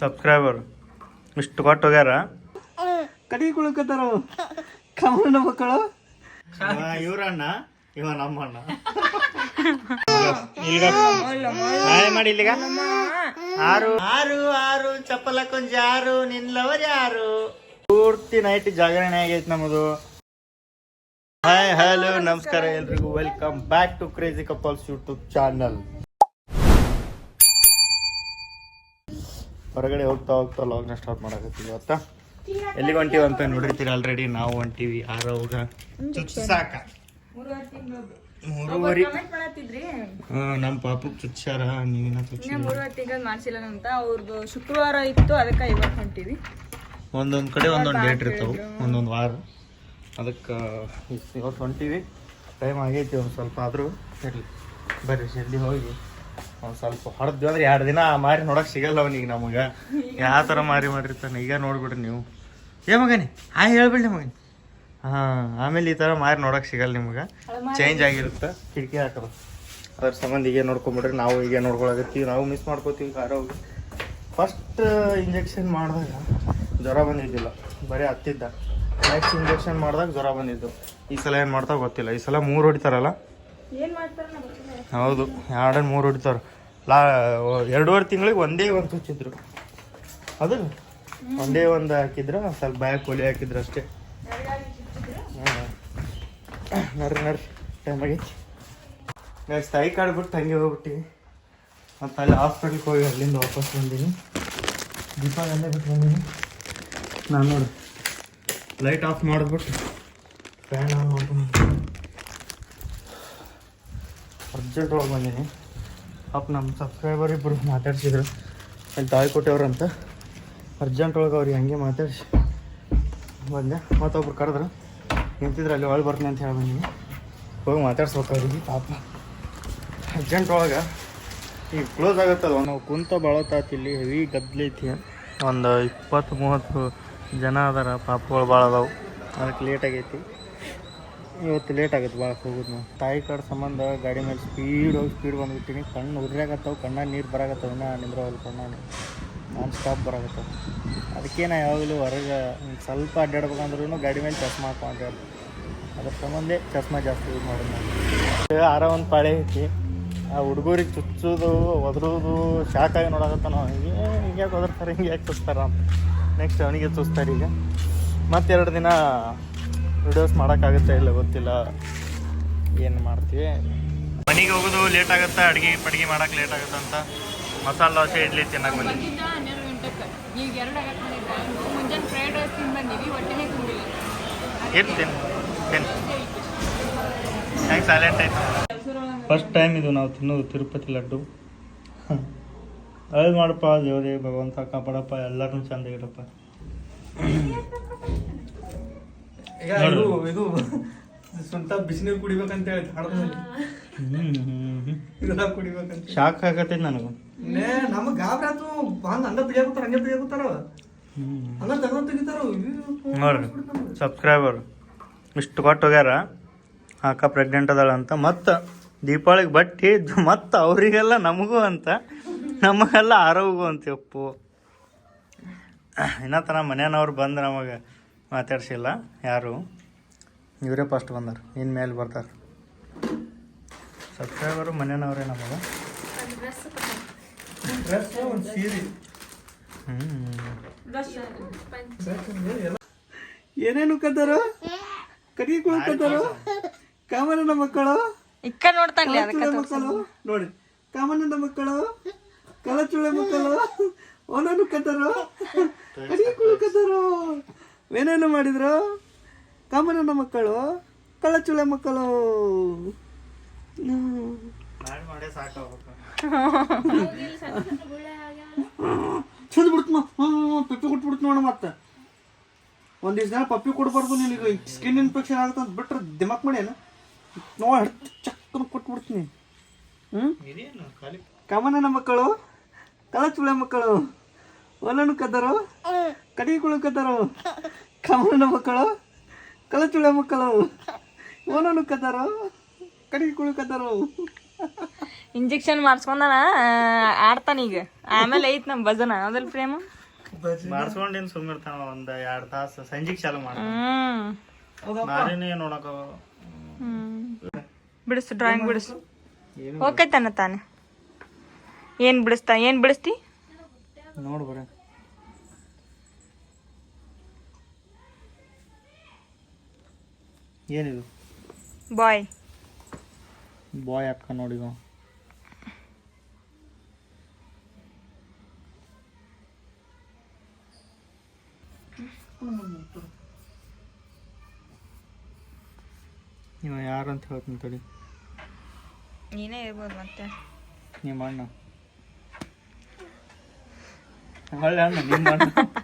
Subscriber. ಇಷ್ಟು ಕೊಟ್ಟು ಹೋಗ್ಯಾರ? ಕಡಿ ಕುಳಕತ್ತಾರ ಕಮಲನ ಮಕ್ಕಳು. ಇವರಣ್ಣ ಇವ ನಮ್ಮಣ್ಣ. ಮಾಡಿ ಇಲ್ಲಿಗ. ಆರು. ಆರು ಆರು ಚಪ್ಪಲ ಕೊಂಜ ಆರು ನಿನ್ಲವರ್ ಯಾರು? ಪೂರ್ತಿ ನೈಟ್ ಜಾಗರಣೆ ಆಗೈತೆ ನಮ್ಮದು ಹಾಯ್ ಹಲೋ ನಮಸ್ಕಾರ ಎಲ್ರಿಗೂ. Welcome back to Crazy Couples YouTube channel ಹೊರಗಡೆ ಹೋಗ್ತಾ ಹೋಗ್ತಾ ಲಾಗ್ನ ಸ್ಟಾರ್ಟ್ ಮಾಡಕತ್ತೀವಿ ಇವತ್ತ. ಎಲ್ಲಿಗೆ ಹೊಂಟಿವಿ ಅಂತ ನೋಡಿರ್ತೀರಿ ಆಲ್ರೆಡಿ ನಾವು ಹೊಂಟೀವಿ ಆರೋಗ. ಚುಚ್ಚಾಕ. ಮೂರುವರೆ. ನಮ್ಮ ಪಾಪಕ್ಕೆ ಚುಚ್ಚಾರ ನೀವಿನ ಚುಚ್ಚಿ ಮೂರುವರೆ ತಿಂಗಳು ಮಾಡ್ಸಿಲ್ಲ ಅಂತ ಅವ್ರದ್ದು ಶುಕ್ರವಾರ ಇತ್ತು ಅದಕ್ಕೆ ಇವತ್ತು ಹೊಂಟಿವಿ. ಒಂದೊಂದು ಕಡೆ ಒಂದೊಂದು ಡೇಟ್ ಇರ್ತಾವೆ ಒಂದೊಂದು ವಾರ. ಅದಕ್ಕೆ ಇವತ್ತು ಹೊಂಟಿವಿ. ಟೈಮ್ ಆಗೈತಿ ಒಂದು ಸ್ವಲ್ಪ ಆದರೂ. ಇರಲಿ. ಬರ್ರಿ ಜಲ್ದಿ ಹೋಗಿ. ಒಂದು ಸ್ವಲ್ಪ ಹೊಡೆದ್ವಿ ಅಂದ್ರೆ ಎರಡು ದಿನ ಆ ಮಾರಿ ನೋಡಕ್ ಸಿಗಲ್ಲ ಅವನಿಗೆ ನಮಗೆ. ಯಾವ ಥರ ಮಾರಿ ಮಾಡಿರ್ತಾನೆ ಈಗ ನೋಡ್ಬಿಡ್ರಿ ನೀವು. ಏ ಮಗನಿ ಆ ಹೇಳ್ಬಿಡ್ಲಿ ಮಗನಿ. ಹಾಂ ಆಮೇಲೆ ಈ ಥರ ಮಾರಿ ನೋಡಕ್ ಸಿಗಲ್ಲ ನಿಮ್ಗೆ. ಚೇಂಜ್ ಆಗಿರುತ್ತೆ. ಕಿಟಕಿ ಹಾಕೋದು. ಅದ್ರ ಸಂಬಂಧ ಈಗ ನೋಡ್ಕೊಂಬಿಡ್ರಿ. ನಾವು ಈಗ ನೋಡ್ಕೊಳಕತ್ತೀವಿ. ನಾವು ಮಿಸ್ ಮಾಡ್ಕೋತೀವಿ ಕಾರ ಹೋಗಿ ಫಸ್ಟ್ ಇಂಜೆಕ್ಷನ್ ಮಾಡಿದಾಗ ಜ್ವರ ಬಂದಿದ್ದಿಲ್ಲ. ಬರೀ ಹತ್ತಿದ್ದ. ನೆಕ್ಸ್ಟ್ ಇಂಜೆಕ್ಷನ್ ಮಾಡಿದಾಗ ಜ್ವರ ಬಂದಿದ್ದು. ಈ ಸಲ ಏನು ಮಾಡ್ತಾ ಗೊತ್ತಿಲ್ಲ. ಈ ಸಲ ಮೂರು ಹೊಡಿತಾರಲ್ಲ? ಹೌದು ಎರಡು ಮೂರು ಹೊಡಿತಾರ ಲಾ ಎರಡೂವರೆ ತಿಂಗಳಿಗೆ ಒಂದೇ ಒಂದು ಹಚ್ಚಿದ್ರು. ಅದು? ಒಂದೇ ಒಂದು ಹಾಕಿದ್ರ ಸ್ವಲ್ಪ ಬಾಯ ಕೋಳಿ ಹಾಕಿದ್ರು ಅಷ್ಟೇ. ನಡ್ರಿ ನಡ್ರಿ ಟೈಮ್ ಆಗೈತಿ. ನೆಕ್ಸ್ಟ್ ತಾಯಿ ಕಾರ್ಡ್ ಬಿಟ್ಟು ಹಂಗೆ ಹೋಗ್ಬಿಟ್ಟಿವಿ. ಮತ್ತು ಅಲ್ಲಿ ಹಾಸ್ಪಿಟ್ಲ್ಗೆ ಹೋಗಿ ಅಲ್ಲಿಂದ ವಾಪಸ್ ಬಂದೀನಿ. ದೀಪ ಅಲ್ಲೇ ಬಿಟ್ಟು ಬಂದೀನಿ. ನಾನು ನೋಡಿ. ಲೈಟ್ ಆಫ್ ಮಾಡಿಬಿಟ್ಟು ಫ್ಯಾನ್ ಆನ್ ಮಾಡ್ಕೊಂಡು ಅರ್ಜೆಂಟ್ ಒಳಗೆ ಬಂದೀನಿ ಪಾಪ ನಮ್ಮ ಸಬ್ಸ್ಕ್ರೈಬರ್ ಇಬ್ಬರು ಮಾತಾಡ್ಸಿದ್ರು ಅಲ್ಲಿ ತಾಯಿ ಅಂತ ಅರ್ಜೆಂಟ್ ಒಳಗೆ ಅವ್ರಿಗೆ ಹಂಗೆ ಮಾತಾಡಿಸಿ. ಬಂದೆ. ಮತ್ತೊಬ್ರು ಕರೆದ್ರು. ನಿಂತಿದ್ರು ಅಲ್ಲಿ ಒಳಗೆ ಬರ್ತೀನಿ ಅಂತ ಹೇಳಿ ಬಂದೀನಿ. ಹೋಗಿ ಮಾತಾಡ್ಸ್ಬೇಕು ಅವ್ರಿಗೆ, ಪಾಪ. ಅರ್ಜೆಂಟ್ ಒಳಗೆ. ಈಗ ಕ್ಲೋಸ್ ಆಗುತ್ತಲ್ವ ನಾವು ಕುಂತ ಇಲ್ಲಿ ಹೆವಿ ಗದ್ದಲೈತಿ ಒಂದು ಇಪ್ಪತ್ತು ಮೂವತ್ತು ಜನ ಅದಾರ. ಪಾಪಗಳು ಭಾಳ ಅದಾವು. ಅದಕ್ಕೆ ಲೇಟ್ ಆಗೈತಿ. ಇವತ್ತು ಲೇಟ್ ಆಗುತ್ತೆ ಭಾಳ ಹೋಗೋದು ನಾವು ತಾಯಿ ಕಡೆ ಸಂಬಂಧ, ಗಾಡಿ ಮೇಲೆ ಸ್ಪೀಡ್ ಹೋಗಿ ಸ್ಪೀಡ್ ಬಂದ್ಬಿಟ್ಟಿನಿ. ಕಣ್ಣು ಉರ್ಯಾಗತ್ತವು, ಕಣ್ಣಾಗ ನೀರು ಬರಾಗತ್ತವ ನಿಂದ್ರೆ ನಿಂದ್ರವಲ್ಲ ಕಣ್ಣಾಗ ನಾನ್ ಸ್ಟಾಪ್ ಬರಾಕತ್ತವ ಅದಕ್ಕೆ ನಾ ಯಾವಾಗಲೂ ಹೊರಗೆ ಸ್ವಲ್ಪ ಅಡ್ಡಾಡ್ಬೇಕಂದ್ರೂ ಗಾಡಿ ಮೇಲೆ ಚಸ್ಮಾ ಹಾಕೋ ಅಡ್ಡಾಡ ಅದ್ರ ಸಂಬಂಧೇ ಚಸ್ಮಾ ಜಾಸ್ತಿ ಯೂಸ್ ಮಾಡೋದು ನಾನು ಆರ ಒಂದು ಪಾಳೆ ಐತಿ. ಆ ಹುಡುಗರಿಗೆ ಚುಚ್ಚೋದು, ಒದ್ರೋದು ಶಾಕಾಗಿ ನೋಡಾಕತ್ತ ನಾವು. ಹಿಂಗೆ ಹಿಂಗೆ ಒದರ್ತಾರೆ ಹಿಂಗೆ ಯಾಕೆ ಚುಚ್ತಾರ ನೆಕ್ಸ್ಟ್ ಅವನಿಗೆ ಚುಚ್ತಾರೆ ಈಗ. ಮತ್ತೆರಡು ದಿನ ವಿಡಿಯೋಸ್ ಮಾಡೋಕ್ಕಾಗುತ್ತೆ ಇಲ್ಲ ಗೊತ್ತಿಲ್ಲ. ಏನು ಮಾಡ್ತೀವಿ ಮನೆಗೆ ಹೋಗೋದು ಲೇಟ್ ಆಗುತ್ತೆ? ಅಡುಗೆ ಪಡ್ಗೆ ಮಾಡೋಕೆ ಲೇಟ್ ಆಗುತ್ತೆ ಅಂತ? ಮಸಾಲೆ ದೋಸೆ ಇಡ್ಲಿ ಚೆನ್ನಾಗಿ ಬಂದಿದೆ ಹೆಂಗೆ ಸೈಲೆಂಟ್ ಆಯ್ತು? ಫಸ್ಟ್ ಟೈಮ್ ಇದು ನಾವು ತಿನ್ನೋದು ತಿರುಪತಿ ಲಡ್ಡು. ಅದು ಮಾಡಪ್ಪ ದೇವರೇ ಭಗವಂತ ಕಾಪಾಡಪ್ಪ ಎಲ್ಲರೂ ಚೆಂದ ಇರಪ್ಪ. ಈಗ ಇದು ಇದು ಸ್ವಂತ ಬಿಸಿನೀರು ಕುಡಿಬೇಕಂತ ಹೇಳಿ ಹಾಡ್ಕೊಂಡು ಇದೆಲ್ಲ ಕುಡಿಬೇಕಂತ. ಶಾಕ್ ಆಗತ್ತೆ ನನಗೆ. ನೇ ನಮಗ್ ಗಾಬ್ರಿ ಆತು. ತೆಗಿಯಾಕತ್ತಾರ ಹಂಗೆ ತೆಗಿಯಾಕತ್ತಾರ. ತೆಗ್ದ ತೆಗಿತಾರ. ನೋಡ್ರಿ ಸಬ್ಸ್ಕ್ರೈಬರ್ ಇಷ್ಟು ಕೊಟ್ಟು ಹೋಗ್ಯಾರ. ಅಕ್ಕ ಪ್ರೆಗ್ನೆಂಟ್ ಅದಾಳ ಅಂತ. ಮತ್ತು ದೀಪಾವಳಿಗೆ ಬಟ್ಟಿ ಮತ್ತು ಅವರಿಗೆಲ್ಲ ನಮಗೂ ಅಂತ. ನಮಗೆಲ್ಲ ಆರೋಗ್ಯ ಅಂತ ಅಪ್ಪು ಇನ್ನ ತನ ಮನೆಯವ್ರು ಬಂದು ನಮಗೆ ಮಾತಾಡ್ಸಿಲ್ಲ ಯಾರು? ಇವರೇ ಫಸ್ಟ್ ಬಂದರು ಇನ್ನು ಮೇಲೆ ಬರ್ತಾರೆ ಸಬ್ಸ್ಕ್ರೈಬರು ಮನೆಯವರೇ ನಮಗೆ ಡ್ರೆಸ್ ಒಂದ್ ಸೀರೆ. ಹ್ಞೂ ಏನೇನು ಕದ್ದಾರ ಕಡಿ ಕುಳ್ಕತ್ತಾರ ಕಾಮನನ ಮಕ್ಕಳು? ಇಕ್ಕ ನೋಡ್ತಾನೆ ಅದಕ್ಕೆ ಮಕ್ಕಳು? ನೋಡಿ ಕಾಮನನ ಮಕ್ಕಳು ಕಲಚುಳೆ ಮಕ್ಕಳು ಅವನನ್ನು ಕದ್ದಾರ ಕಡಿ ಕುಳ್ಕತ್ತಾರ ಏನೇನು ಮಾಡಿದ್ರು? ಕಾಮನನ ಮಕ್ಕಳು ಕಳಚುಳೆ ಮಕ್ಕಳು. ಮಾಡಿ ಮಾಡೇ ಚಂದ ಬಿಡ್ತು ಪಪ್ಪಿ ಕೊಟ್ಬಿಡ್ತು ನೋಡ ಮತ್ತೆ. ಒಂದಿಷ್ಟು ದಿನ ಪಪ್ಪಿ ಕೊಡ್ಬಾರ್ದು ನಿನಗೆ. ಸ್ಕಿನ್ ಇನ್ಫೆಕ್ಷನ್ ಆಗುತ್ತೆ ಅಂತ ಬಿಟ್ರೆ ದಿಮಾಕ್ ಮಾಡ್ಯಾನ ನೋಡಿ ಚಕ್ಕನ ಕೊಟ್ಬಿಡ್ತೀನಿ ಹ್ಞೂ ಕಾಮನನ ಮಕ್ಕಳು ಕಳಚುಳೆ ಮಕ್ಕಳು. ಒಲನು ಕದ್ದರು? ಕಡಿಗಳು ಕದ್ದರು? ಕಮಲನ ಮಕ್ಕಳು? ಕಲಚುಳ ಮಕ್ಕಳು? ಓನನು ಕದ್ದರು? ಕಡಿಗಳು ಕದ್ದರು? ಇಂಜೆಕ್ಷನ್ ಮಾಡಿಸ್ಕೊಂಡಾನ ಆಡ್ತಾನ ಈಗ. ಆಮೇಲೆ ಐತ್ ನಮ್ಮ ಭಜನ ಅದ್ರಲ್ಲಿ ಪ್ರೇಮ? ಮಾಡಿಸ್ಕೊಂಡೇನು ಸುಮ್ಮಿರ್ತಾನ ಒಂದ್ ಎರಡ್ ತಾಸ ಸಂಜೆಗೆ ಚಾಲು ಮಾಡ್ತಾನೆ. ನೋಡಕ ಬಿಡಿಸು ಡ್ರಾಯಿಂಗ್ ಬಿಡಿಸು. ಹೋಗ್ತೈತಾನ ತಾನೆ? ಏನ್ ಬಿಡಿಸ್ತಾ ಏನ್ ಬಿಡಿಸ್ತಿ? ನೋಡು ಏನಿದು ಬಾಯ್. ಬಾಯ್ ಅಕ್ಕ ನೋಡಿ ನೀವು ಅಂತ ಹೇಳ್ತೀನಿ ತಡಿ. ನೀನೇ ಇರ್ಬೋದು ಮತ್ತೆ. ನಿಮ್ಮ ಅಣ್ಣ. ಒಳ್ಳೆ ಅಣ್ಣ ನಿಮ್ಮ ಅಣ್ಣ.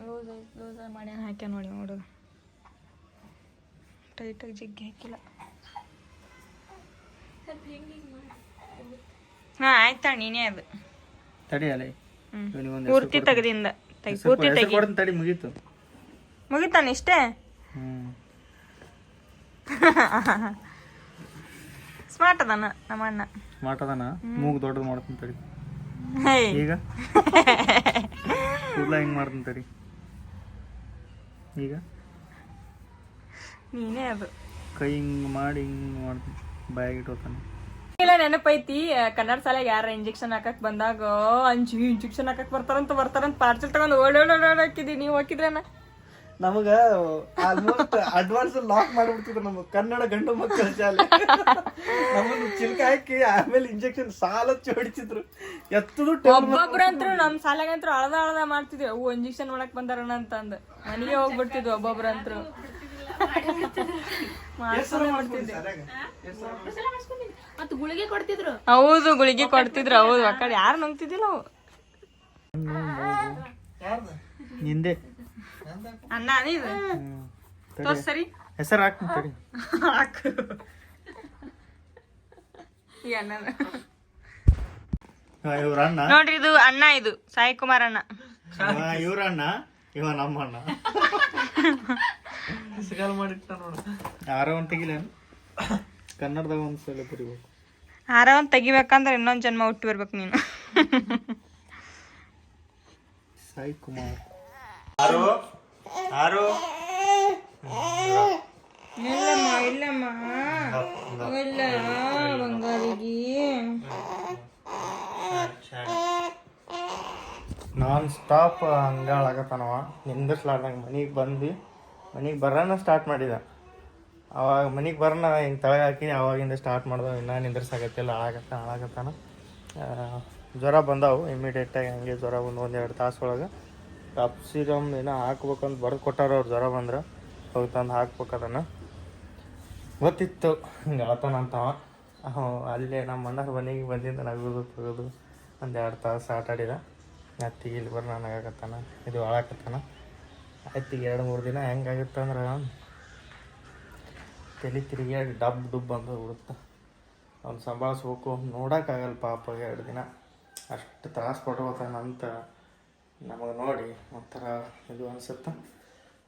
ನುರ್ಸ್ಬಾರ್ದ ಮಾಡಿ ಹಾಕ್ಯ ನೋಡಿ ನೋಡು. ಟೈಟಾಗಿ ಜಿಗ್ಗಿ ಹಾಕಿಲ್ಲ. ಹಾ ಆಯ್ತಾ ನೀನೇ ಅದು. ತಡಿಯಲ್ಲ ಪೂರ್ತಿ ತೆಗದಿಂದ. ತೆಗಿ ಪೂರ್ತಿ ತೆಗಿ. ತಡಿ ಮುಗೀತು. ಮುಗಿತಾನೆ ಇಷ್ಟೇ? ಸ್ಮಾರ್ಟ್ ಅದಾನ ನಮ್ಮ ಅಣ್ಣ. ಸ್ಮಾರ್ಟ್ ಅದಾನ? ಮೂಗ್ ದೊಡ್ಡದು ಮಾಡ್ತೀನಿ ತಡಿ. ಈಗ? ಕೂದಲ ಹೆಂಗ್ ಮಾಡ್ತಂತರಿ ಈಗ? ನೀನೇ ಅದು. ಕೈ ಹಿಂಗ್ ಮಾಡಿ ಹಿಂಗ್ ಮಾಡ್ತೀನಿ. ಬಾಯಾಗಿಟ್ಟೋತಾನೆ ಇಲ್ಲ ನೆನಪೈತಿ. ಕನ್ನಡ ಶಾಲೆಗೆ ಯಾರ ಇಂಜೆಕ್ಷನ್ ಹಾಕಕ್ ಬಂದಾಗ ಅಂಜಿ ಇಂಜೆಕ್ಷನ್ ಹಾಕಕ್ ಬರ್ತಾರಂತ ಬರ್ತಾರಂತ ಪಾರ್ಸಲ್ ತಗೊಂಡು ಓಡೋಡ್ ಓಡೋಡ್ ಹಾಕಿದಿ ನೀವು ಹಾಕಿದ್ರೇನ? ನಮಗ ಆಲ್ಮೋಸ್ಟ್ ಅಡ್ವಾನ್ಸ್ ಲಾಕ್ ಮಾಡ್ಬಿಡ್ತಿದ್ರು ನಮ್ಗೆ ಕನ್ನಡ ಗಂಡು ಮಕ್ಕಳ ಶಾಲೆ. ನಮ್ಮನ್ನು ಚಿಲ್ಕ ಹಾಕಿ ಆಮೇಲೆ ಇಂಜೆಕ್ಷನ್ ಸಾಲ ಚೋಡಿಸಿದ್ರು. ಎತ್ತದು ಒಬ್ಬೊಬ್ರಂತ್ರು ನಮ್ ಶಾಲೆಗಂತ್ರು ಅಳದ ಅಳದ ಮಾಡ್ತಿದ್ವಿ. ಅವು ಇಂಜೆಕ್ಷನ್ ಮಾಡಕ್ ಬಂದಾರಣ ಅಂತ ಅಂದ್ ಮನೆಗೆ ಹೋಗ್ಬಿಡ್ತಿದ್ವಿ ಒಬ್ಬೊಬ್ರಂತ್ರು. ಹೆಸರು ಬಿಡ್ತಿದ್ವಿ. ಮತ್ ಗುಳಿಗೆ ಕೊಡ್ತಿದ್ರು. ಹೌದು ಗುಳಿಗೆ ಕೊಡ್ತಿದ್ರು. ಹೌದು ಆ ಕಡೆ ಯಾರು ನುಂಗ್ತಿದ್ದಿಲ್ಲ ಅವು? ನಿಂದೆ. ಅನ್ನ ಇದು ಹ್ಮ್. ಹೆಸರು ಹಾಕ್ತೀನಿ ತಡಿ. ಹಾಕು. ಈ ಅಣ್ಣನ ಇವ್ರ ಅಣ್ಣ? ನೋಡ್ರಿ ಇದು ಅಣ್ಣ ಇದು ಸಾಯಿ ಕುಮಾರ್ ಅಣ್ಣ. ಇವ್ರ ಅಣ್ಣ? ಇವ ನಮ್ಮ ಅಣ್ಣ. ಸಿಗಾಲ ಮಾಡಿಟ್ಟ ನೋಡ. ಯಾರೋ ಒಂದು ತೆಗಿಲ ಕನ್ನಡದಾಗ ಒಂದು ಸಲ ಬರಿಬೇಕು. ಹಾರ ಒಂದು ತೆಗಿಬೇಕಂದ್ರೆ ಇನ್ನೊಂದ್ ಜನ್ಮ ಹುಟ್ಟಿ ಬರ್ಬೇಕು ನೀನು. ಸಾಯಿ ಕುಮಾರ್. ಆರು ಇಲ್ಲಮ್ಮ ಇಲ್ಲಮ್ಮ. ಇಲ್ಲ ಬಂಗಾರಿಗೆ. ನಾನ್ ಸ್ಟಾಪ್ ಹಂಗಾಳಾಗತ್ತಾನವ ನಿಂದಿರ್ಸ್ಲಾರ್ದಂಗೆ ಮನೆಗೆ ಬಂದು ಮನೆಗೆ ಬರೋಣ ಸ್ಟಾರ್ಟ್ ಮಾಡಿದ. ಅವಾಗ ಮನೆಗೆ ಬರೋಣ ಹಿಂಗೆ ತಳಗ ಹಾಕಿ ಅವಾಗಿಂದ ಸ್ಟಾರ್ಟ್ ಮಾಡ್ದ. ಇನ್ನೂ ನಿಂದಿರ್ಸಾಗತ್ತಿಲ್ಲ ಹಾಳಾಗತ್ತ ಹಾಳಾಗತ್ತಾನ ಜ್ವರ ಬಂದಾವು ಇಮಿಡಿಯೇಟಾಗಿ ಹಂಗೆ ಜ್ವರ ಬಂದು ಒಂದೆರಡು ತಾಸು ಒಳಗೆ. ಕಪ್ ಸಿರಮ್ ಏನೋ ಹಾಕ್ಬೇಕಂತ ಬರ್ದು ಕೊಟ್ಟಾರ ಅವ್ರು ಜ್ವರ ಬಂದ್ರೆ. ಹೋಗಿ ತಂದು ಹಾಕ್ಬೇಕು ಅದನ್ನು. ಗೊತ್ತಿತ್ತು, ಹಿಂಗೆ ಅವ ಅಲ್ಲೇ ನಮ್ಮ ಅಣ್ಣರ ಮನೆಗೆ ಬಂದಿಂದ ನಗೋದು ತೆಗೋದು ಎರಡು ತಾಸು ಆಟಾಡಿದ ಅತ್ತಿಗೆ ಇಲ್ಲಿ ಬರ್ರಿ ನನಗಾಗತ್ತಾನ ಇದು ಹಾಳಾಕತ್ತಾನ ಅತ್ತಿಗೆ ಎರಡು ಮೂರು ದಿನ ಹೆಂಗಾಗುತ್ತೆ ಅಂದ್ರೆ ತಲೆ ತಿರುಗಿ ಡಬ್ ಡುಬ್ ಅಂತ ಬಿಡುತ್ತೆ ಅವ್ನು ಸಂಭಾಳಿಸ್ಬೇಕು. ನೋಡೋಕ್ಕಾಗಲ್ಲ ಪಾಪ ಎರಡು ದಿನ. ಅಷ್ಟು ತ್ರಾಸು ಕೊಟ್ಕೋತಾನಂತ ನಮಗೆ ನೋಡಿ ಒಂಥರ ಇದು ಅನಿಸುತ್ತೆ.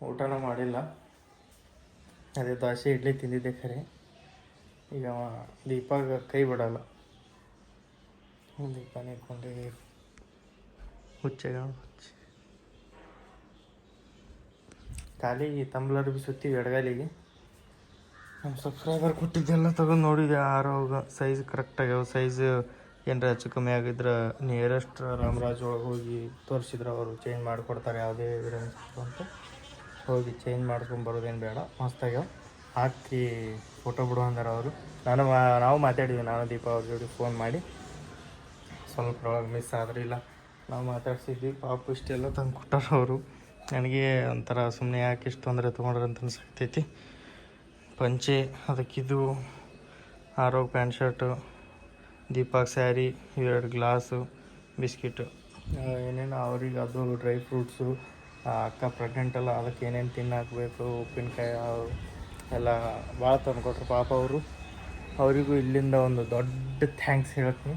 ಊಟನೂ ಮಾಡಿಲ್ಲ. ಅದೇ ದೋಸೆ ಇಡ್ಲಿ ತಿಂದಿದ್ದೆ ಖರೆ. ಈಗ ದೀಪಾಗ ಕೈ ಬಿಡಲ್ಲ. ದೀಪ ನಿಂತ್ಕೊಂಡು ಹುಚ್ಚೆಗ ಹುಚ್ಚ. ಖಾಲಿ ತಂಬ್ಲರ್ ಬಿ ಸುತ್ತೀವಿ ಎಡಗಾಲಿಗೆ. ನಮ್ಮ ಸಬ್ಸ್ಕ್ರೈಬರ್ ಕೊಟ್ಟಿದ್ದೆಲ್ಲ ತಗೊಂಡು ನೋಡಿದೆ. ಆರೋಗ ಸೈಜ್ ಕರೆಕ್ಟಾಗ್ಯಾವ ಸೈಜ್ ಏನರ ಹೆಚ್ಚು ಕಮ್ಮಿ ಆಗಿದ್ರೆ ನಿಯರೆಸ್ಟ್ ರಾಮರಾಜ್ ಒಳಗೆ ಹೋಗಿ ತೋರಿಸಿದ್ರೆ ಅವರು ಚೇಂಜ್ ಮಾಡಿಕೊಡ್ತಾರೆ ಯಾವುದೇ ಎವಿಡೆನ್ಸ್ ಅಂತ. ಹೋಗಿ ಚೇಂಜ್ ಮಾಡ್ಕೊಂಡು ಬರೋದೇನು ಬೇಡ ಮಸ್ತಾಗ್ಯಾವ ಹಾಕಿ ಫೋಟೋ ಬಿಡು ಅಂದ್ರೆ ಅವರು. ನಾನು ನಾವು ಮಾತಾಡಿದ್ವಿ, ನಾನು ದೀಪ ಅವ್ರ ಜೋಡಿ ಫೋನ್ ಮಾಡಿ. ಸ್ವಲ್ಪ ಒಳಗೆ ಮಿಸ್ ಆದ್ರೆ ಇಲ್ಲ ನಾವು ಮಾತಾಡ್ಸಿದ್ವಿ, ಪಾಪ ಇಷ್ಟೆಲ್ಲ ತಂದು ಕೊಟ್ಟಾರ ಅವರು. ನನಗೆ ಒಂಥರ ಸುಮ್ಮನೆ ಯಾಕೆ ಇಷ್ಟು ಅಂದರೆ ತೊಗೊಂಡ್ರೆ ಅಂತ ಅನ್ಸಕ್ತೈತಿ ಪಂಚೆ, ಅದಕ್ಕಿದು ಆರೋಗ್ಯ ಪ್ಯಾಂಟ್ ಶರ್ಟು ದೀಪಕ್ ಸ್ಯಾರಿ ಎರಡು ಗ್ಲಾಸು, ಬಿಸ್ಕಿಟು. ಏನೇನು ಅವ್ರಿಗೆ ಅದು ಡ್ರೈ ಫ್ರೂಟ್ಸು ಅಕ್ಕ ಪ್ರೆಗ್ನೆಂಟ್ ಅದಕ್ಕೆ ಏನೇನು ತಿನ್ನಾಕಬೇಕು, ಉಪ್ಪಿನಕಾಯಿ ಎಲ್ಲ ಭಾಳ ತಂದುಕೊಟ್ರು ಪಾಪ ಅವರು. ಅವರಿಗೂ ಇಲ್ಲಿಂದ ಒಂದು ದೊಡ್ಡ ಥ್ಯಾಂಕ್ಸ್ ಹೇಳ್ತೀನಿ.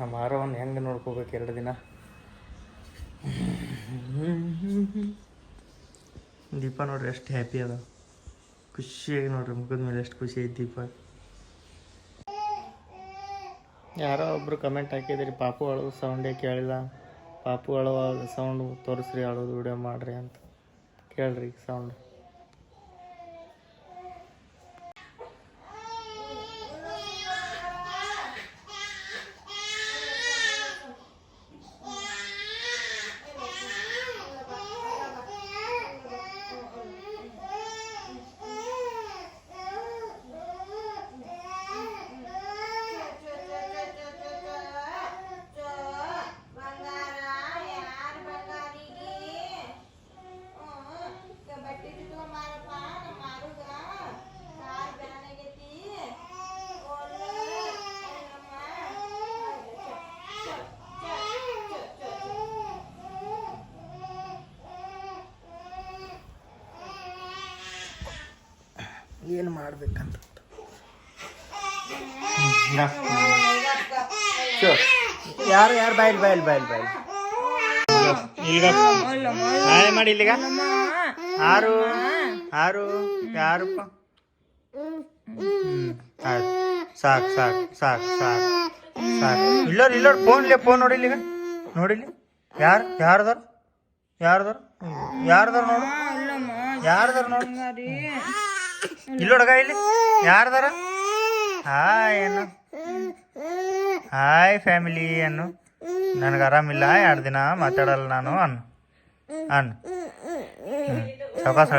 ನಮ್ಮ ಆರವನ್ನ ಹೆಂಗೆ ನೋಡ್ಕೋಬೇಕು ಎರಡು ದಿನ? ದೀಪ ನೋಡ್ರಿ, ಎಷ್ಟು ಹ್ಯಾಪಿ ಅದ. ಖುಷಿಯಾಗಿ ನೋಡ್ರಿ, ಮುಖದ ಮೇಲೆ ಎಷ್ಟು ಖುಷಿ ಐತಿ ದೀಪ. ಯಾರೋ ಒಬ್ರು ಕಮೆಂಟ್ ಹಾಕಿದ್ರಿ, ಪಾಪು ಅಳು ಸೌಂಡೇ ಕೇಳಿಲ್ಲ. ಪಾಪು ಅಳುವ ಸೌಂಡ್ ತೋರಿಸ್ರಿ ಅಳೋದು ವಿಡಿಯೋ ಮಾಡ್ರಿ ಅಂತ ಕೇಳ್ರಿ ಸೌಂಡ್ ಏನು ಮಾಡ್ಬೇಕಂತ. ಯಾರು ಯಾರು ಬಾಯ್ ಬಾಯ್ ಬಾಯ್ ಬಾಯ್ ನಾಳೆ ಮಾಡಿ ಇಲ್ಲಿಗ? ಆರು ಆರು ಯಾರಪ್ಪ ಸಾಕು ಸಾಕು ಸಾಕು ಸಾಕು ಸಾಕು. ಇಲ್ಲೋರು ಇಲ್ಲೋರು ಫೋನ್ ಲೇ ಫೋನ್ ನೋಡಿಲ್ಲ ಈಗ ನೋಡಿಲಿ ಯಾರು ಯಾರ್ದಾರ ಯಾರ್ದಾರ ಯಾರ್ದಾರ ನೋಡು? ಯಾರ್ದಾರ ನೋಡು? ಇಲ್ಲೋಡಗ ಇಲ್ಲಿ? ಯಾರದಾರ? ಹಾಯ್ ಏನು ಹಾಯ್ ಫ್ಯಾಮಿಲಿ ಅನ್ನು. ನನಗೆ ಆರಾಮಿಲ್ಲ, ಎರಡು ದಿನ ಮಾತಾಡಲ್ಲ ನಾನು ಅನ್ನು. ಅನ್ನು. ಸಾವಕಾಶ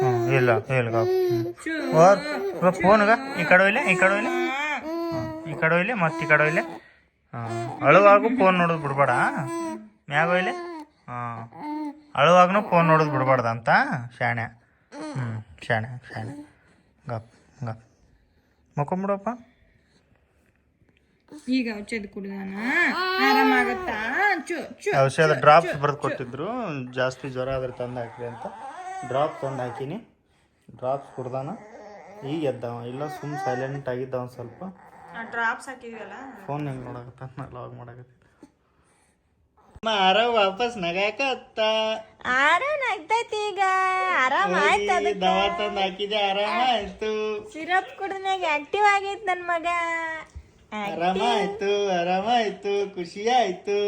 ಹ್ಞೂ ಇಲ್ಲ ಇಲ್ಲ ಹ್ಞೂ ಫೋನ್ಗ ಈ ಕಡೆ ಇಲ್ಲ ಈ ಕಡೆ ಒಯ್ಲೆ ಈ ಕಡೆ ಇಲ್ಲ ಮತ್ತೆ ಈ ಕಡೆ ಇಲ್ಲ ಹಾಂ ಅಳುವಾಗೂ ಫೋನ್ ನೋಡೋದು ಬಿಡ್ಬೇಡ. ಮ್ಯಾಗ ಇಲ್ಲ ಹಾಂ ಅಳುವಾಗೂ ಫೋನ್ ನೋಡೋದು ಬಿಡ್ಬಾರ್ದಂತ ಶಾಣೆ ಹ್ಞೂ ಶಾಣೆ ಶಾಣೆ. ಗಪ್ ಗಪ್. ಮಕ್ಕೊಂಬಿಡಪ್ಪ. ಈಗ ಔಷಧ ಕುಡಿದಾನ? ಆರಾಮಾಗತ್ತಾ? ಚು ಚು ಔಷಧ ಡ್ರಾಪ್ಸ್ ಬರೆದು ಕೊಟ್ಟಿದ್ರು ಜಾಸ್ತಿ ಜ್ವರ ಆದ್ರೆ ತಂದು ಹಾಕ್ರಿ ಅಂತ. ಡ್ರಾಪ್ ತಂದು ಹಾಕಿನಿ ಡ್ರಾಪ್ಸ್ ಕುಡ್ದಾನ. ಈಗ ಎದ್ದವ. ಇಲ್ಲ ಸುಮ್ ಸೈಲೆಂಟ್ ಆಗಿದ್ದ ಒಂದು ಸ್ವಲ್ಪ ಡ್ರಾಪ್ಸ್ ಹಾಕಿದ್ವಲ್ಲ? ಫೋನ್ ಹೆಂಗೆ ನೋಡಕತ್ತ ಲಾಗ್ ಮಾಡಕತ್ತ ಆರ ವಾಪಸ್ ನಗಾಕತ್ತ ಆರಾಮ್ ಆಗ್ತೈತಿ ಈಗ. ಆರಾಮ್ ಆಯ್ತು ಅದಕ್ಕೆ. ದವಾ ತಂದು ಹಾಕಿದೆ ಆರಾಮ ಆಯ್ತು. ಸಿರಪ್ ಕುಡಿದ್ಮ್ಯಾಗ ಆಕ್ಟಿವ್ ಆಗೈತ್ ನನ್ ಮಗ. ಆರಾಮ ಆಯ್ತು ಆರಾಮ ಆಯ್ತು ಖುಷಿ ಆಯ್ತು.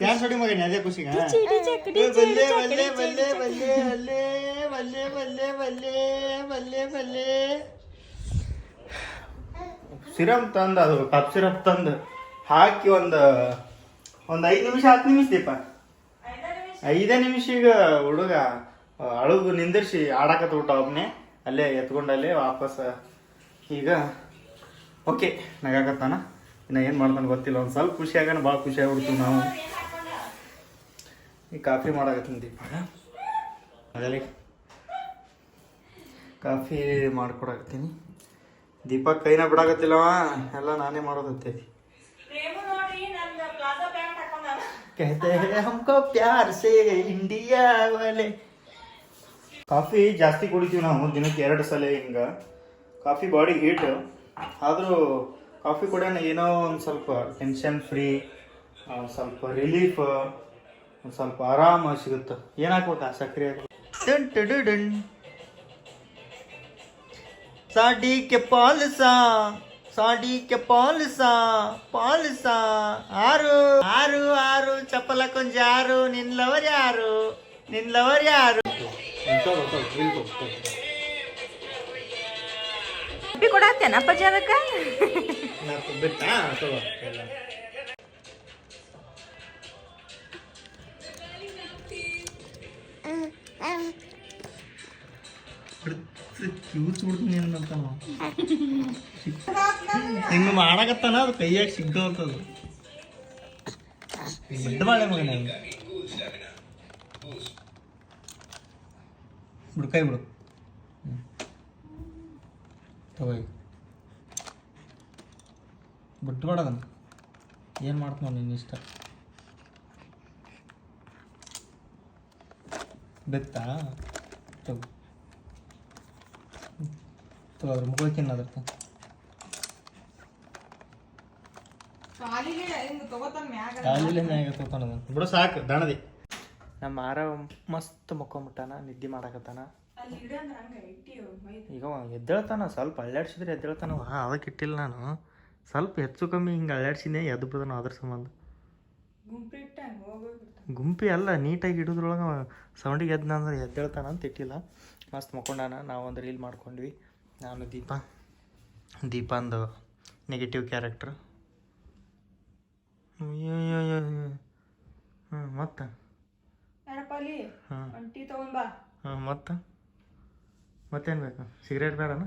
ಪ್ಯಾನ್ ಸೊಡಿ ಮಗನಿ ಅದೇ ಖುಷಿ ಬಲ್ಲೆ ಬಲ್ಲೆ ಬಲ್ಲೆ ಬಲ್ಲೆ ಬಲ್ಲೆ ಬಲ್ಲೆ ಬಲ್ಲೆ ಬಲ್ಲೆ ಬಲ್ಲೆ ಬಲ್ಲೆ. ಸಿರಪ್ ತಂದ ಅದು ಕಪ್ ಸಿರಪ್ ತಂದು ಹಾಕಿ ಒಂದು ಒಂದು ಐದ್ ನಿಮಿಷ ಹತ್ತು ನಿಮಿಷ ದೀಪ. ಐದೇ ನಿಮಿಷ. ಈಗ ಹುಡುಗ ಅಳುಗು ನಿಂದಿರ್ಸಿ ಆಡಕತ್ತ ಊಟ ಒಬ್ನೇ. ಅಲ್ಲೇ ಎತ್ಕೊಂಡಲ್ಲೇ ವಾಪಸ್ ಈಗ ಓಕೆ ನಗಾಕತ್ತಾನ. ಇನ್ನ ಏನು ಮಾಡ್ತಾನೆ ಗೊತ್ತಿಲ್ಲ ಒಂದು ಸ್ವಲ್ಪ ಖುಷಿ ಆಗೋಣ ಭಾಳ ಖುಷಿ ಆಗ್ಬಿಡ್ತೀವಿ ನಾವು. ಈ ಕಾಫಿ ಮಾಡಾಕತ್ತೀನಿ ದೀಪ. ಅದರಲ್ಲಿ ಕಾಫಿ ಮಾಡ್ಕೊಡಾಕತ್ತೀನಿ. ದೀಪಕ್ ಕೈನ ಬಿಡಾಕತ್ತಿಲ್ಲವ ಎಲ್ಲ ನಾನೇ ಮಾಡೋದತ್ತೈತಿ कहते हैं हमको प्यार से ಇಂಡಿಯಾ ವಾಲೆ ಕಾಫಿ ಜಾಸ್ತಿ ಕುಡಿತೀವಿ ನಾವು ದಿನಕ್ಕೆ ಎರಡು ಸಲ ಹಿಂಗ ಕಾಫಿ ಬಾಡಿ ಹೀಟ್ ಆದರೂ ಕಾಫಿ ಕುಡಿಯೋಣ ಏನೋ ಒಂದು ಸ್ವಲ್ಪ ಟೆನ್ಷನ್ ಫ್ರೀ ಸ್ವಲ್ಪ ರಿಲೀಫ್ ಒಂದು ಸ್ವಲ್ಪ ಆರಾಮ ಸಿಗುತ್ತೆ ಏನು ಹಾಕ್ಬೇಕಾ ಸಕ್ರೆ ಡನ್ ಟಡು ಡನ್ ಸಾಡಿ ಕೆ ಪಾಲ್ಸಾ సాడీ కే పాలుసా పాలుసా ఆరు ఆరు ఆరు చెప్పల కొంచెం ఆరు నిన్నెవరు యారు నిన్నెవరు యారు కూడా తినప్ప జరక నాకు ಕ್ಯೂಸ್ ಬಿಡ್ತೀನಿ ಏನು ಅಂತ ಹಿಂಗೆ ಮಾಡಕತ್ತಾನ ಅದು ಕೈಯಾಗ ಸಿಗ್ದು ಅಂತದು ದೊಡ್ಡ ಬಾಳೆ ಮಗನ ಬಿಡು ಕೈ ಬಿಡು ತಗೋ ಬಿಟ್ಬೇಡದನ್ನ ಏನು ಮಾಡ್ತಾನ ನಿನ್ನ ಇಷ್ಟ ಬೆತ್ತಾ ತಗೋ ತಗೋ ಅದ್ರ ಹಿಂಗ್ ತಗೋತಾನ ಮ್ಯಾಗ. ಕಾಲಿಲೆ ಮ್ಯಾಗ ತಗೋತಾನ ಬಿಡು ಸಾಕು ದಣದಿ. ನಮ್ಮ ಆರ ಮಸ್ತ್ ಮುಕ್ಕೊಂಬಿಟ್ಟಾನ ನಿದ್ದೆ ಮಾಡಕತ್ತಾನ. ಅಲ್ಲಿ ಇಡ ಅಂದ್ರ ಹಂಗ ಇಟ್ಟಿ ಮೈದ್. ಈಗ ಎದ್ದೇಳ್ತಾನ ಸ್ವಲ್ಪ ಅಳ್ಳಾಡ್ಸಿದ್ರೆ ಎದ್ದೇಳ್ತಾನ ಹಾಂ ಅದಕ್ಕೆ ಇಟ್ಟಿಲ್ಲ ನಾನು. ಸ್ವಲ್ಪ ಹೆಚ್ಚು ಕಮ್ಮಿ ಹಿಂಗೆ ಅಳ್ಳಾಡ್ಸಿನೇ ಎದ್ದು ಬಿಡ್ತಾನ ಅದ್ರ ಸಂಬಂಧ. ಗುಂಪಿ ಅಲ್ಲ ನೀಟಾಗಿ ಇಡೋದ್ರೊಳಗೆ ಸೌಂಡಿಗೆ ಎದ್ನ ಅಂದ್ರೆ ಎದ್ದೇಳ್ತಾನ ಅಂತ ಇಟ್ಟಿಲ್ಲ. ಮಸ್ತ್ ಮಕ್ಕೊಂಡಾನ ನಾವು ಒಂದು ರೀಲ್ ಮಾಡ್ಕೊಂಡ್ವಿ. ನಾನು ದೀಪ. ದೀಪಂದು ನೆಗೆಟಿವ್ ಕ್ಯಾರೆಕ್ಟ್ರ್ ಹ್ಞೂ ಮತ್ತೆ? ಹಾಂ. ಹಾಂ ಮತ್ತೆ? ಮತ್ತೇನು ಬೇಕು? ಸಿಗರೇಟ್ ಬೇಡನ?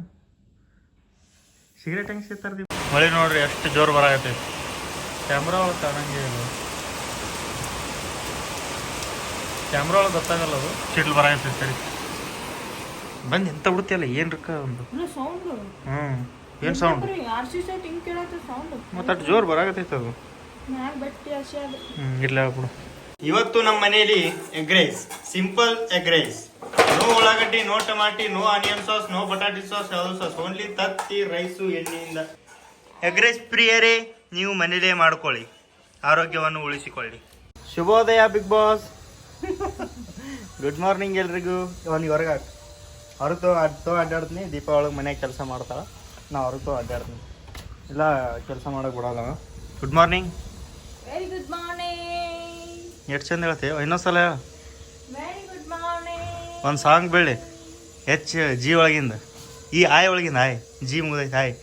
ಸಿಗರೇಟ್ ಹೆಂಗೆ ಸಿಗ್ತಾರೆ ದೀಪ? ಮಳೆ ನೋಡ್ರಿ ಎಷ್ಟು ಜೋರು ಬರಾಕತ್ತೈತಿ ಕ್ಯಾಮ್ರಾ ಒಳಗೆ ಕಾಣಂಗೆ ಇಲ್ಲ ಕ್ಯಾಮ್ರಾ ಒಳಗೆ ಗೊತ್ತಾಗಲ್ಲ ಅದು. ಸಿಡ್ಲು ಬರಾಕತ್ತೈತಿ ಸರಿ. ಬಂದು ಎಂತ ಬಿಡ್ತಿಯಲ್ಲ ಏನು ರೊಕ್ಕ ಒಂದು? ಸೌಂಡ್ ಹ್ಞೂ ಏನು ಸೌಂಡ್ ಮತ್ತೆ ಅಷ್ಟು ಜೋರು ಬರಾಕತ್ತೈತೆ ಅದು. ಹ್ಞೂ ಬಿಡು ಇವತ್ತು ನಮ್ಮ ಮನೆಯಲ್ಲಿ egg rice simple egg rice no ಉಳ್ಳಾಗಡ್ಡಿ no tomato no onion sauce no ಬಟಾಟಿ ಸಾಸ್ ಯಾವುದು ಸಾಸ್? ಓನ್ಲಿ ತತ್ತಿ ರೈಸು ಎಣ್ಣೆಯಿಂದ. ಎಗ್ ರೈಸ್ ಪ್ರಿಯರೇ ನೀವು ಮನೇಲೇ ಮಾಡ್ಕೊಳ್ಳಿ. ಆರೋಗ್ಯವನ್ನು ಉಳಿಸಿಕೊಳ್ಳಿ. ಶುಭೋದಯ ಬಿಗ್ ಬಾಸ್. ಗುಡ್ ಮಾರ್ನಿಂಗ್ ಎಲ್ರಿಗೂ. ಒಂದು ಹೊರಗೆ ಹಾಕಿ ಅದು ತೋ ದೀಪ ಅಡ್ಡಾಡ್ತೀನಿ ದೀಪಾವಳಿಗೆ ಮನ್ಯಾಗ ಕೆಲಸ ಮಾಡ್ತಾಳೆ. ನಾ ಹೊರತು ತೋ ಅಡ್ಡಾಡ್ತೀನಿ ಇಲ್ಲ ಕೆಲಸ ಮಾಡೋಕೆ ಬಿಡೋಲ್ಲ good morning very good morning ಎಷ್ಟು ಚಂದ ಹೇಳ್ತೀವಿ ಇನ್ನೊಂದ್ಸಲ ಸಲ ವೆರಿ ಗುಡ್ ಮಾರ್ನಿಂಗ್ ಒಂದು ಸಾಂಗ್ ಬೆಳ್ಳಿ ಹೆಚ್ ಜಿ ಒಳಗಿಂದ. ಈ ಆಯ್ ಒಳಗಿಂದ ಆಯ್ ಜಿ ಮುಗಿದೈತೆ ಆಯ್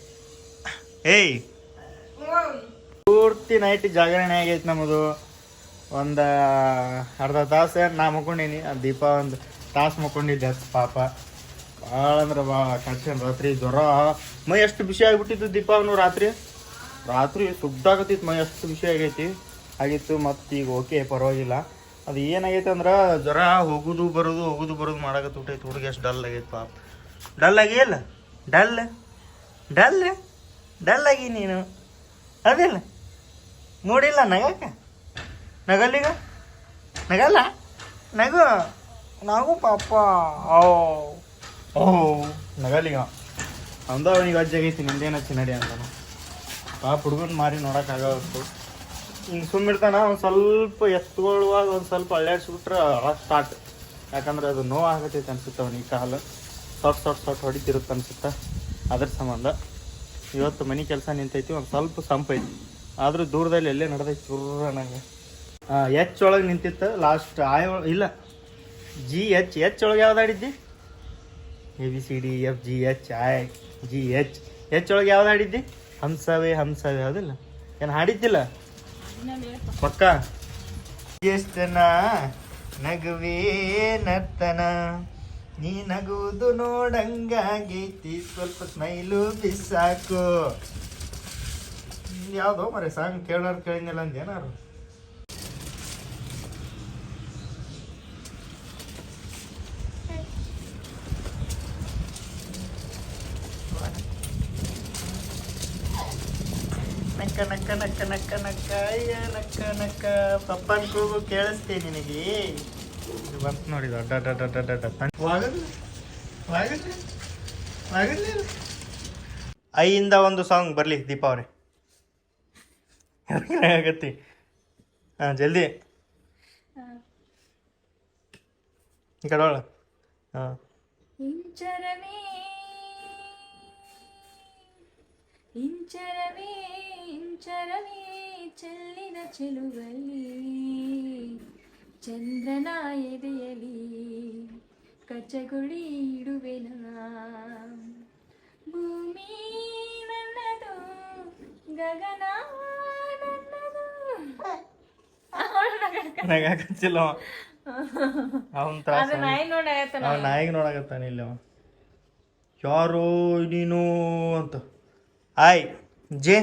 ಏಯ್. ಪೂರ್ತಿ ನೈಟ್ ಜಾಗರಣೆ ಆಗೈತೆ ನಮ್ಮದು ಒಂದು ಅರ್ಧ ತಾಸು ನಾ ಮಕ್ಕೊಂಡೀನಿ. ದೀಪ ಒಂದು ತಾಸು ಮುಕೊಂಡಿದ್ದೆ ಪಾಪ. ಭಾಳ ಅಂದ್ರೆ ಭಾಳ ಕಳ್ಸ್ಯಾನ ರಾತ್ರಿ ಜ್ವರ. ಮೈ ಎಷ್ಟು ಬಿಸಿ ಆಗಿಬಿಟ್ಟಿದ್ದು ದೀಪಾವನು ರಾತ್ರಿ. ರಾತ್ರಿ ಸುಗ್ದಾಗತ್ತಿತ್ತು ಮೈ ಅಷ್ಟು ಬಿಸಿ ಆಗೈತಿ. ಆಗಿತ್ತು, ಮತ್ತು ಈಗ ಓಕೆ, ಪರವಾಗಿಲ್ಲ. ಅದು ಏನಾಗೈತೆ ಅಂದ್ರೆ ಜ್ವರ ಹೋಗುದು ಬರೋದು ಹೋಗುದು ಬರೋದು ಮಾಡಾಕತ್ತು ಊಟೈತಿ ಹುಡುಗಿ ಎಷ್ಟು ಡಲ್ ಆಗೈತೆ ಪಾಪ. ಡಲ್ ಆಗಿಲ್ಲ ಡಲ್? ಡಲ್? ಡಲ್ ಆಗಿ ನೀನು? ಅದಿಲ್ಲ? ನೋಡಿಲ್ಲ ನಗಕ ನಗಲ್ಲೀಗ? ನಗಲ್ಲ? ನಗು? ನಗು ಪಾಪ. ಓ. ಓ ನಗಲ್ಲೀಗ ಅಂದ ಅವನಿಗೆ ಅಜ್ಜಾಗೈತಿ ನಿಂದೇನ ಚಿನ್ನಡಿ ಅಂತಾನ. ಪಾಪ ಹುಡುಗನ್ ಮಾರಿ ನೋಡೋಕ್ಕಾಗವತ್ತು ಹಿಂಗೆ ಸುಮ್ಮಿರ್ತಾನ ಒಂದು ಸ್ವಲ್ಪ ಎತ್ಕೊಳ್ಳುವಾಗ ಒಂದು ಸ್ವಲ್ಪ ಅಳ್ಳಾಡ್ಸ್ಬಿಟ್ರೆ ಸ್ಟಾರ್ಟ್ ಯಾಕಂದ್ರೆ ಅದು ನೋವು ಆಗತೈತೆ ಅನ್ಸುತ್ತೆ ಅವನಿಗೆ ಕಾಲು. ಸೊಟ್ ಸೊಟ್ ಸೊಟ್ ಹೊಡಿತಿರುತ್ತೆ ಅನ್ಸುತ್ತೆ. ಅದ್ರ ಸಂಬಂಧ. ಇವತ್ತು ಮನೆ ಕೆಲಸ ನಿಂತೈತಿ, ಒಂದು ಸ್ವಲ್ಪ ಸಂಪೈತಿ ಆದ್ರೂ ದೂರದಲ್ಲಿ ಎಲ್ಲೇ ನಡೆದೈತಿ ಚುರ್ರ ನಂಗೆ. ಎಚ್ ಒಳಗೆ ನಿಂತಿತ್ತು ಲಾಸ್ಟ್ ಆಯ್ ಇಲ್ಲ. ಜಿ ಎಚ್ ಎಚ್ ಒಳಗೆ ಯಾವ್ದು ಆಡಿದ್ದಿ? A B C D F G H I G H H ಒಳಗೆ ಯಾವ್ದು ಹಾಡಿದ್ದಿ? ಹಂಸವೆ, ಹಂಸವೇ, ಹೌದಿಲ್ಲ? ಏನು ಹಾಡಿದ್ದಿಲ್ಲ? ಪಕ್ಕ? ಎಷ್ಟನ ನಗುವೇ ನರ್ತನ? ನೀ ನಗುವುದು ನೋಡಂಗಾಗೈತಿ ಸ್ವಲ್ಪ ಸ್ಮೈಲು ಬಿಸಾಕು. ಯಾವ್ದೋ ಮರೆ ಸಾಂಗ್ ಕೇಳೋರು ಕೇಳಿದ್ನಲ್ಲ ಅಂದೇನಾರು ನಕ್ಕ ನಕ್ಕ ನಕ್ಕ ನಕ್ಕ ನಕ್ಕ. ಅಯ್ಯ ನಕ್ಕ ನಕ್ಕ. ಪಪ್ಪನ ಕೂಗು ಕೇಳಿಸ್ತೆ ನಿನಗೆ? ಇದು ಬಂತು ನೋಡಿ ದೊಡ್ಡ ದೊಡ್ಡ ದೊಡ್ಡ ದೊಡ್ಡ ಐಯಿಂದ ಒಂದು ಸಾಂಗ್ ಬರಲಿ ದೀಪಾ ಅವ್ರೆ. ಆಗತ್ತಿ? ಹಾಂ ಜಲ್ದಿ. ಈ ಕಡೆ ಒಳ ಹಾಂ. ಇಂಚರವೇ ಇಂಚರವೇ. ಇಂಚರವೇ ಚೆಲ್ಲಿನ ಚೆಲುವಲ್ಲಿ ಚಂದ್ರನ ಎದೆಯಲಿ ಕಚ್ಚಗುಳಿ ಇಡುವೆನ? ಭೂಮಿ ನನ್ನದು ಗಗನ ನನ್ನದು. ಅವನ ತ್ರಾಸ ಅದು ನಾಯಿ ನೋಡಿ ಆಯ್ತು ಅವ ನಾಯಿಗೆ ನೋಡಕತ್ತಾನ ಇಲ್ಲಿ ಅವ. ಯಾರೋ ನೀನು ಅಂತ. ಆಯ್ ಜೆ.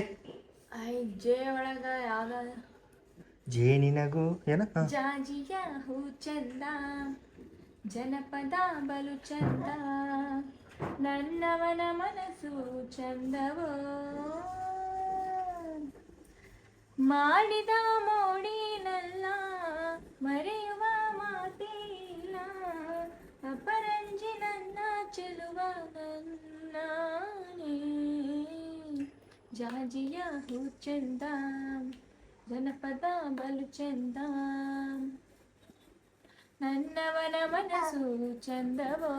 ಜೆ ಒಳಗ ಯಾವ್ದ? ಜೇ ನಿನಗೂ ಏನ. ಜಾಜಿಯ ಹೂ ಚಂದ ಜನಪದ ಬಲು ಚಂದ ನನ್ನವನ ಮನಸ್ಸು ಚಂದವೋ. ಮಾಡಿದ ಮೋಡಿನಲ್ಲ ಜಾಜಿಯ ಹೂ ಚಂದ ಜನಪದ ಬಲು ಚಂದ ನನ್ನವನ ಮನಸ್ಸು ಚಂದವೋ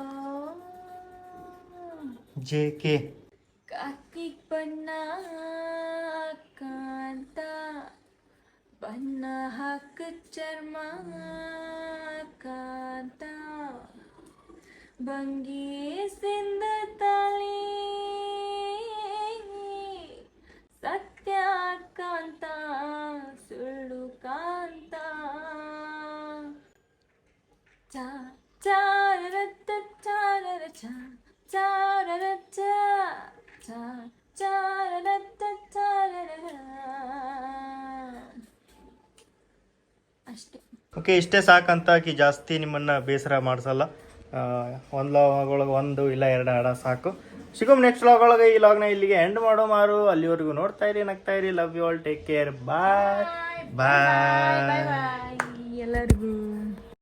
ಜೆ ಕೆ ಕಾರ್ತಿಕ್ ಬಣ್ಣ ಕಾಂತ ಬಣ್ಣ ಹಾಕ ಚರ್ಮ ಕಾಂತ ಬಂಗಿ ಸಿಂದ ಓಕೆ ಇಷ್ಟೇ ಸಾಕಂತ ಆಕಿ ಜಾಸ್ತಿ ನಿಮ್ಮನ್ನು ಬೇಸರ ಮಾಡಿಸಲ್ಲ. ಒಂದು ಲಾಗ್ ಒಳಗೆ ಒಂದು ಇಲ್ಲ ಎರಡು ಹಾಡ ಸಾಕು. ಸಿಗೋಮ್ ನೆಕ್ಸ್ಟ್ ಲಾಗ್ ಒಳಗೆ ಈ ಲಾಗ್ನ ಇಲ್ಲಿಗೆ ಎಂಡ್ ಮಾಡೋ ಮಾರು. ಅಲ್ಲಿವರೆಗೂ ನೋಡ್ತಾ ಇರಿ ನಗ್ತಾ ಇರಿ. Love you all take care bye bye